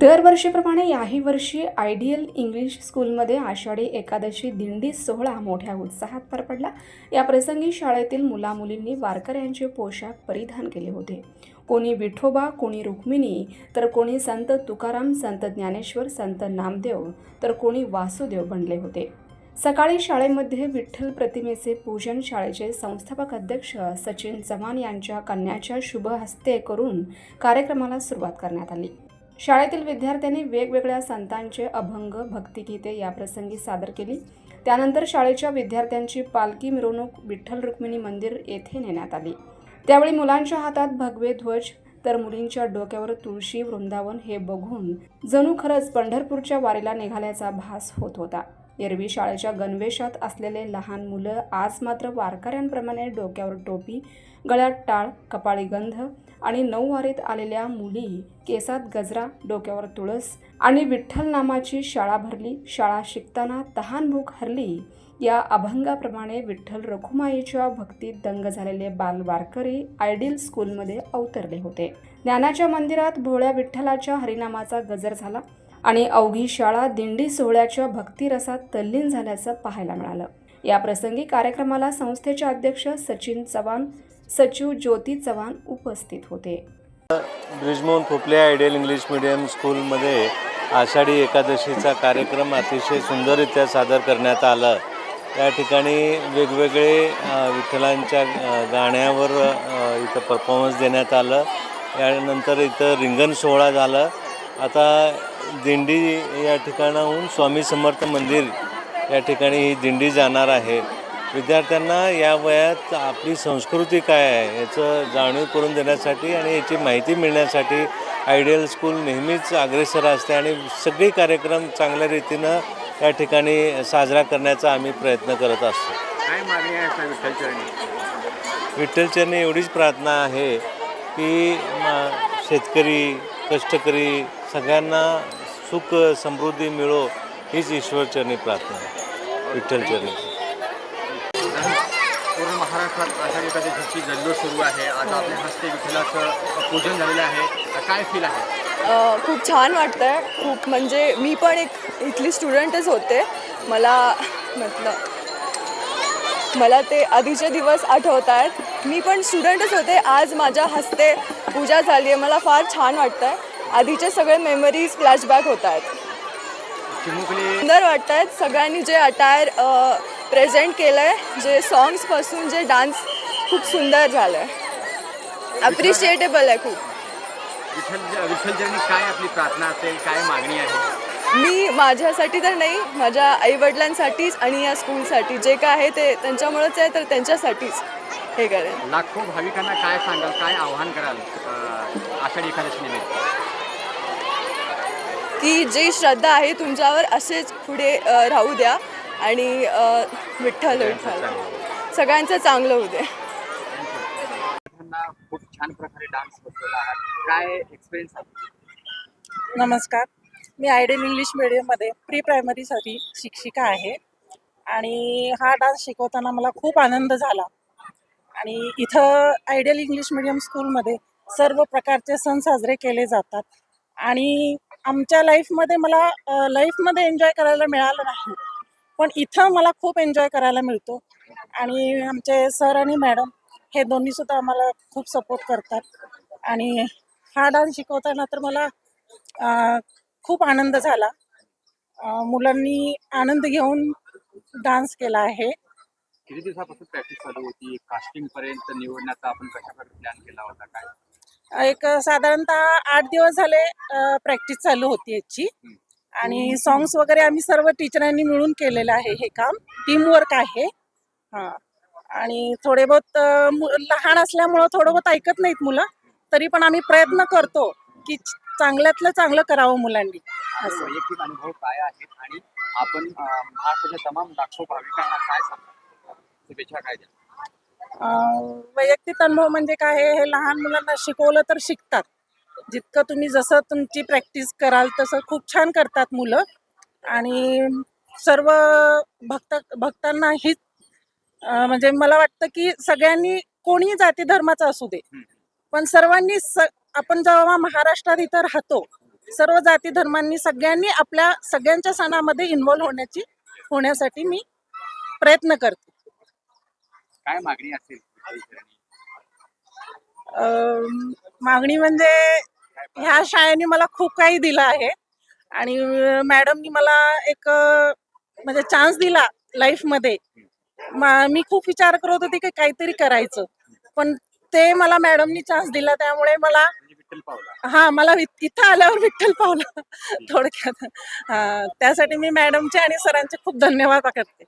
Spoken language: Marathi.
दरवर्षीप्रमाणे याही वर्षी आयडियल इंग्लिश स्कूलमध्ये आषाढी एकादशी दिंडी सोहळा मोठ्या उत्साहात पार पडला. या प्रसंगी शाळेतील मुलामुलींनी वारकऱ्यांचे पोशाख परिधान केले होते. कोणी विठोबा कोणी रुक्मिणी तर कोणी संत तुकाराम संत ज्ञानेश्वर संत नामदेव तर कोणी वासुदेव बनले होते. सकाळी शाळेमध्ये विठ्ठल प्रतिमेचे पूजन शाळेचे संस्थापक अध्यक्ष सचिन चव्हाण यांच्या कन्याच्या शुभ हस्ते करून कार्यक्रमाला सुरुवात करण्यात आली. शाळेतील विद्यार्थ्यांनी वेगवेगळ्या संतांचे अभंग भक्तिगीते याप्रसंगी सादर केली. त्यानंतर शाळेच्या विद्यार्थ्यांची पालखी मिरवणूक विठ्ठल रुक्मिणी मंदिर येथे नेण्यात आली. त्यावेळी मुलांच्या हातात भगवे ध्वज तर मुलींच्या डोक्यावर तुळशी वृंदावन हे बघून जणू खरंच पंढरपूरच्या वारीला निघाल्याचा भास होत होता. एरवी शाळेच्या गणवेशात असलेले लहान मुलं आज मात्र वारकऱ्यांप्रमाणे डोक्यावर टोपी गळ्यात टाळ कपाळी गंध आणि नऊवारीत आलेल्या मुली केसात गजरा डोक्यावर तुळस आणि विठ्ठल नामाची शाळा भरली. शाळा शिकताना तहान भूक हरली. या अभंगाप्रमाणे विठ्ठल रखुमाईच्या भक्तीत दंग झालेले बाल वारकरी आयडियल स्कूलमध्ये अवतरले होते. ज्ञानाच्या मंदिरात भोळ्या विठ्ठलाच्या हरिनामाचा गजर झाला आणि अवघी शाळा दिंडी सोहळ्याच्या भक्तिरसात तल्लीन झाल्याचं पाहायला मिळालं. या प्रसंगी कार्यक्रमाला संस्थेचे अध्यक्ष सचिन चव्हाण सचिव ज्योती चव्हाण उपस्थित होते. Brijmohan Khople ideal English medium स्कूलमध्ये आषाढी एकादशीचा कार्यक्रम अतिशय सुंदररित्या सादर करण्यात आला. या ठिकाणी वेगवेगळे विठ्ठलांच्या गाण्यावर इथं परफॉर्मन्स देण्यात आलं. यानंतर इथं रिंगण सोहळा झाला. आता दिंडी या ठिकाणाहून स्वामी समर्थ मंदिर या ठिकाणी ही दिंडी जाणार आहे. विद्यार्थ्यांना या वयात आपली संस्कृती काय आहे याचं जाणीव करून देण्यासाठी आणि याची माहिती मिळण्यासाठी आयडियल स्कूल नेहमीच अग्रेसर असते आणि सगळे कार्यक्रम चांगल्या रीतीनं या ठिकाणी साजरा करण्याचा आम्ही प्रयत्न करत असतो. काय मागणी आहे असा विठ्ठल चरणी विठ्ठलचरणी एवढीच प्रार्थना आहे की म- शेतकरी कष्टकरी सगळ्यांना सुख समृद्धी मिळो. हीच ईश्वरचरणी प्रार्थना आहे. विठ्ठलचरणी पूर्ण महाराष्ट्रात आषाढी एकादशीची जल्लोष सुरू आहे. आज आपल्या हस्ते विठ्ठलाचं पूजन झालेलं आहे. काय फील आहे? खूप छान वाटतं आहे खूप म्हणजे मी पण एक इथली स्टुडंटच होते. मला म्हटलं मला ते आधीचे दिवस आठवत आहेत. मी पण स्टुडंटच होते. आज माझ्या हस्ते पूजा झाली आहे. मला फार छान वाटतं आहे आधीचे सगळे मेमरीज फ्लॅशबॅक होत आहेत. सुंदर वाटत आहेत सगळ्यांनी जे अटायर प्रेझेंट केलं आहे जे सॉंग्सपासून जे डान्स खूप सुंदर झालं आहे अप्रिशिएटेबल आहे खूप काय आपली प्रार्थना असेल? काय मागणी आहे? मी माझ्यासाठी तर नाही माझ्या आईवडिलांसाठीच आणि या स्कूलसाठी जे काय आहे ते त्यांच्यामुळेच आहे तर त्यांच्यासाठीच हे करेन. लाखो भाविकांना काय सांगाल काय आव्हान कराल आषाढी एकादशी निमित्त? की जी श्रद्धा आहे तुमच्यावर असेच पुढे राहू द्या. आणि विठ्ठल विठ्ठल सगळ्यांचं चांगलं होऊ दे. खूप छान प्रकारे डान्स काय एक्सपिरियन्स नमस्कार. मी आयडियल इंग्लिश मीडियममध्ये प्री प्रायमरीसाठी शिक्षिका आहे. आणि हा डान्स शिकवताना मला खूप आनंद झाला. आणि इथं आयडियल इंग्लिश मीडियम स्कूलमध्ये सर्व प्रकारचे सण साजरे केले जातात. आणि आमच्या लाईफमध्ये मला लाईफमध्ये एन्जॉय करायला मिळालं नाही. पण इथं मला खूप एन्जॉय करायला मिळतो. आणि आमचे सर आणि मॅडम हे दोन्हीसुद्धा आम्हाला खूप सपोर्ट करतात. आणि हा डान्स शिकवताना तर मला खूप आनंद झाला. मुलांनी आनंद घेऊन डान्स केला आहे. किती दिवसापासून प्रॅक्टिस चालू होती? कास्टिंग पर्यंत निवडण्याचा आपण कशाप्रकारे प्लॅन केला होता? काय? एक साधारणतः आठ दिवस झाले प्रॅक्टिस चालू होती याची. आणि सॉंग्स वगैरे आम्ही सर्व टीचरांनी मिळून केलेलं आहे हे काम. टीमवर्क आहे. हां. आणि थोडे बहुत लहान असल्यामुळं थोडं बहुत ऐकत नाहीत मुलं. तरी पण आम्ही प्रयत्न करतो की चांगल्यातलं चांगलं करावं मुलांनी. असं. वैयक्तिक अनुभव काय आहेत? आणि आपण महाराष्ट्राच्या तमाम लाखो भाविकांना काय सांगता? शुभेच्छा काय द्या वैयक्तिक अनुभव म्हणजे काय हे लहान मुलांना शिकवलं तर शिकतात. जितकं तुम्ही जसं तुमची प्रॅक्टिस कराल तसं खूप छान करतात मुलं. आणि सर्व भक्त भक्तांना हीच म्हणजे मला वाटतं की सगळ्यांनी कोणीही जाती धर्माचा असू दे. पण सर्वांनी स आपण जेव्हा महाराष्ट्रात इथं राहतो सर्व जाती धर्मांनी सगळ्यांनी आपल्या सगळ्यांच्या सणामध्ये इन्व्हॉल्व होण्याची होण्यासाठी मी प्रयत्न करते. काय मागणी असेल मागणी म्हणजे ह्या शाळेने मला खूप काही दिलं आहे. आणि मॅडमनी मला एक म्हणजे चान्स दिला लाईफमध्ये मा- मी खूप विचार करत होते की काहीतरी करायचं. पण ते मला मॅडमनी चान्स दिला त्यामुळे मला म्हणजे हा मला इथं आल्यावर विठ्ठल पावलं. थोडक्यात. हा त्यासाठी मी मॅडमचे आणि सरांचे खूप धन्यवाद करते.